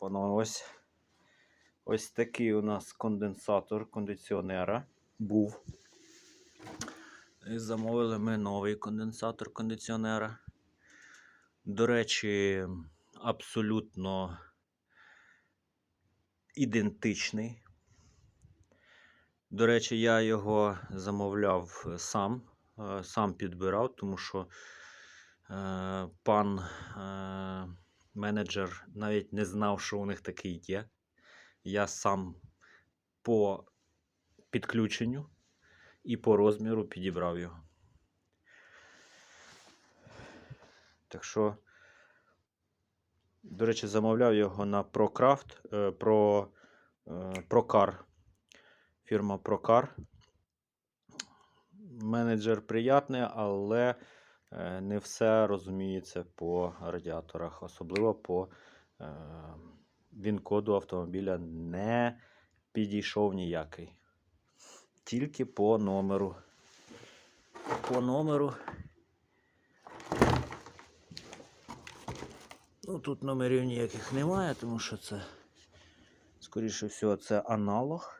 Опана, ось, ось такий у нас конденсатор кондиціонера був. І замовили ми новий конденсатор кондиціонера. До речі, абсолютно ідентичний. До речі, я його замовляв сам, е, сам підбирав, тому що е, пан е, менеджер навіть не знав, що у них такий є. Я сам по підключенню і по розміру підібрав його. Так що, до речі, замовляв його на ProCraft, е, Pro, е, ProCar. Фірма ProCar. Менеджер приятний, але е, не все розуміється по радіаторах, особливо по е, він-коду автомобіля не підійшов ніякий. Тільки по номеру. По номеру. Ну, тут номерів ніяких немає, тому що це, скоріше всього, це аналог.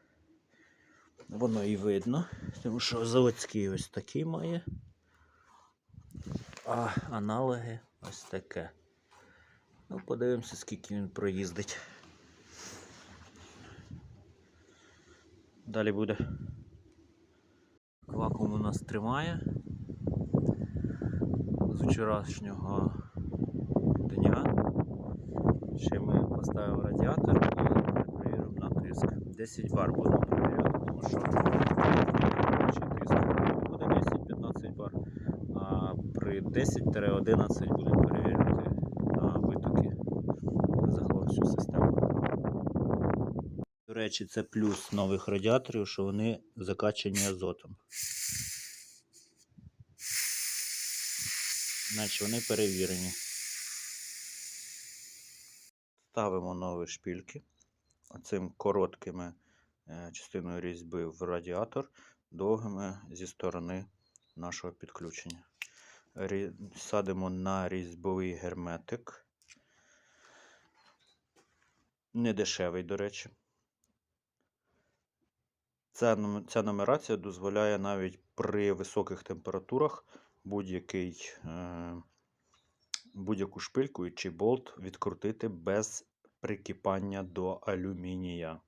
Воно і видно, тому що заводський ось такий має. А аналоги ось таке. Ну, подивимося, скільки він проїздить. Далі буде. Вакуум у нас тримає. З вчорашнього дня. Ще ми поставимо радіатор і перевіримо на тиск. 10 бар будемо перевіряти, тому що чи тиск буде 10-15 бар, а при 10-11 будемо перевіряти на витоки загалом всю систему. До речі, це плюс нових радіаторів, що вони закачані азотом. Значить вони перевірені. Ставимо нові шпільки оцим короткими е, частиною різьби в радіатор, довгими зі сторони нашого підключення. Садимо на різьбовий герметик. Недешевий, до речі. Ця, ця нумерація дозволяє навіть при високих температурах будь-який, е, будь-яку шпильку чи болт відкрутити без прикипання до алюмінія.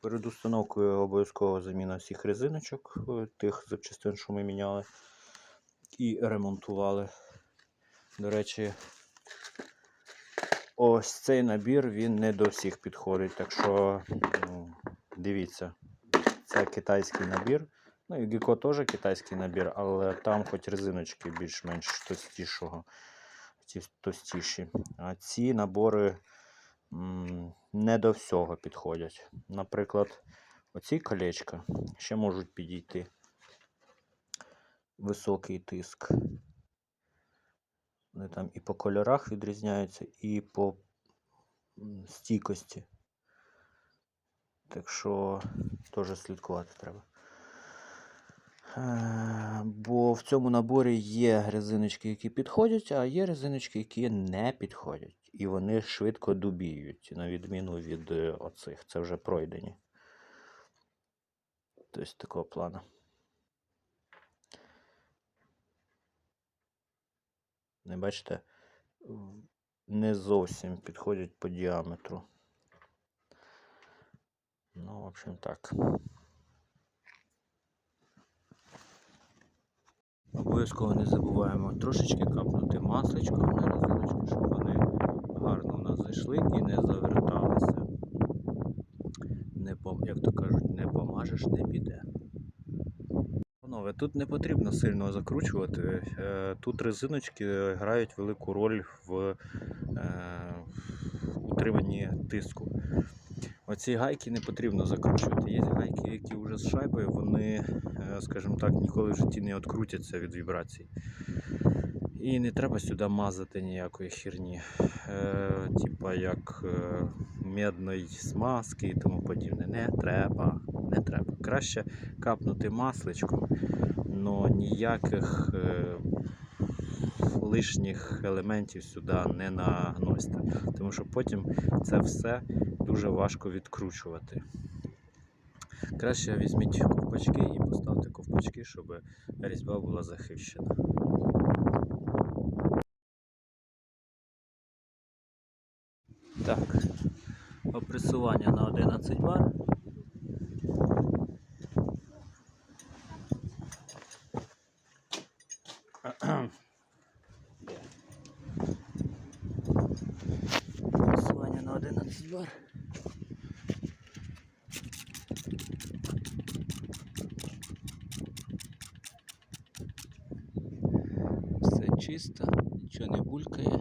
Перед установкою обов'язково заміна всіх резиночок, е, тих запчастин, що ми міняли і ремонтували. До речі, ось цей набір він не до всіх підходить, так що м, дивіться, це китайський набір. Ну і Гіко теж китайський набір, але там хоч резиночки більш-менш товстішого, ті товстіші. А ці набори м, не до всього підходять. Наприклад, оці колечка ще можуть підійти. Високий тиск. Вони там і по кольорах відрізняються, і по стійкості. Так що теж слідкувати треба. Е, Бо в цьому наборі є резиночки, які підходять, а є резиночки, які не підходять. І вони швидко дубіють, на відміну від е, оцих. Це вже пройдені. Тобто такого плану. Не бачите? Не зовсім підходять по діаметру. Ну, в общем, так. Обов'язково не забуваємо трошечки капнути масличком на резиночки, щоб вони гарно у нас зайшли і не заверталися. Не. Як то кажуть, не помажеш, не піде. Панове, тут не потрібно сильно закручувати. Е, Тут резиночки грають велику роль в е, утриманні тиску. Оці гайки не потрібно закручувати. Є гайки, які вже з шайбою, вони, е, скажімо так, ніколи в житті не відкрутяться від вібрацій. І не треба сюди мазати ніякої херні. Типа як медної смазки і тому подібне. Не треба. Не треба. Краще капнути масличком, але ніяких е, лишніх елементів сюди не наносьте, тому що потім це все дуже важко відкручувати. Краще візьміть ковпачки і поставте ковпачки, щоб різьба була захищена. Так, опресування на 11 бар. Опресування на 11 бар. Чисто, нічого не булькає.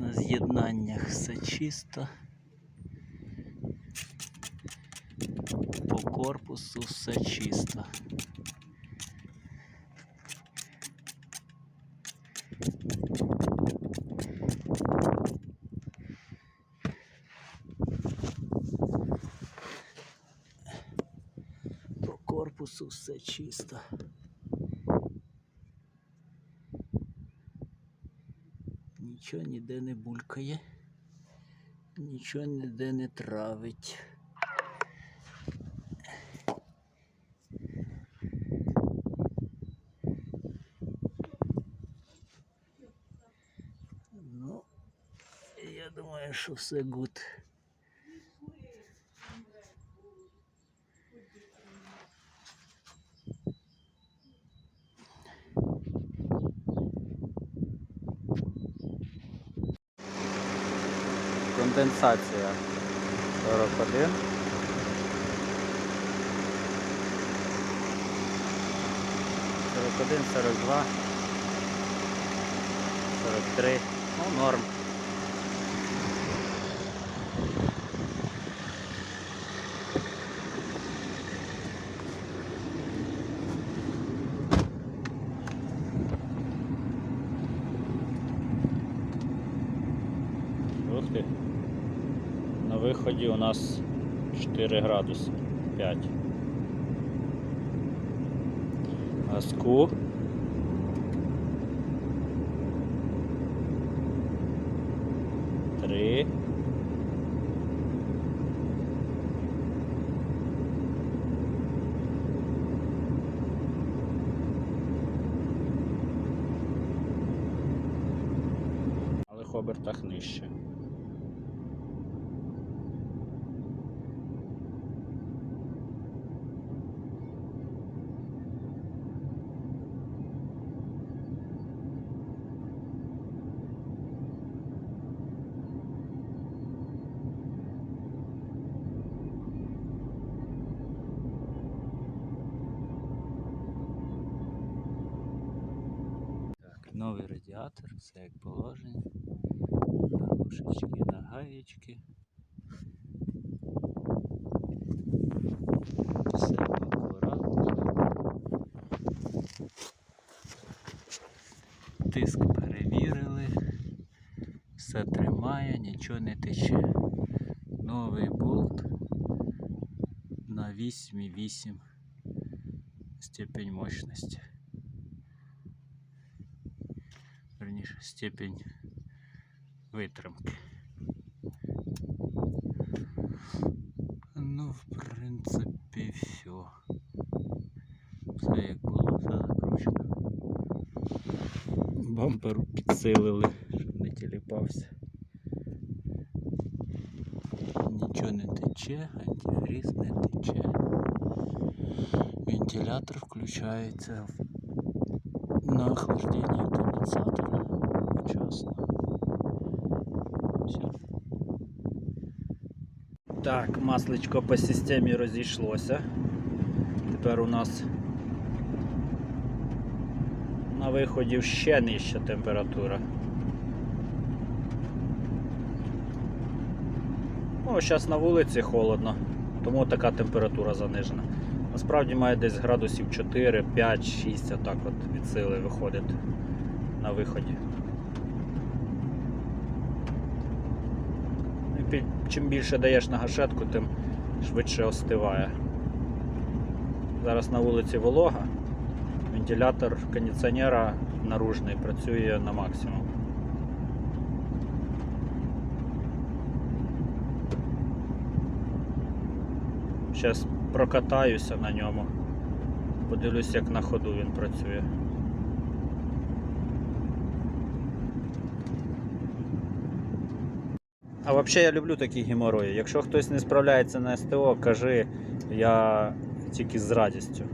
На з'єднаннях все чисто. По корпусу все чисто. По корпусу все чисто. Нічого ніде не булькає, нічого ніде не травить. Ну, я думаю, що все гуд. Конденсація 41. Сорок один, сорок два, сорок три. Ну, норм. Ух ти. Виході у нас 4 градуси. 5. Газку. Три. Але в обертах нижче. Так, новий радіатор, все як положено. Заглушечки на гаєчки. Все акуратно. Тиск перевірили. Все тримає, нічого не тече. Новий болт на 8,8 степень мощності. Верніше, степень витримки. Ну, в принципі, все. Все як було, все закручено. Бампер підсилили, щоб не тіліпався. Нічого не тече, антифріз не тече. Вентилятор включається в- на охлаждение конденсатора вчасно. Все. Так, масличко по системі розійшлося. Тепер у нас на виході ще нижча температура. Ну, зараз на вулиці холодно, тому така температура занижена. Насправді має десь градусів 4, 5, 6, отак от від сили виходить на виході. І чим більше даєш на гашетку, тим швидше остиває. Зараз на вулиці волога. Вентилятор кондиціонера наружний працює на максимум. Зараз прокатаюся на ньому. Подивлюсь, як на ходу він працює. А взагалі я люблю такі геморої. Якщо хтось не справляється на СТО, кажи, я тільки з радістю.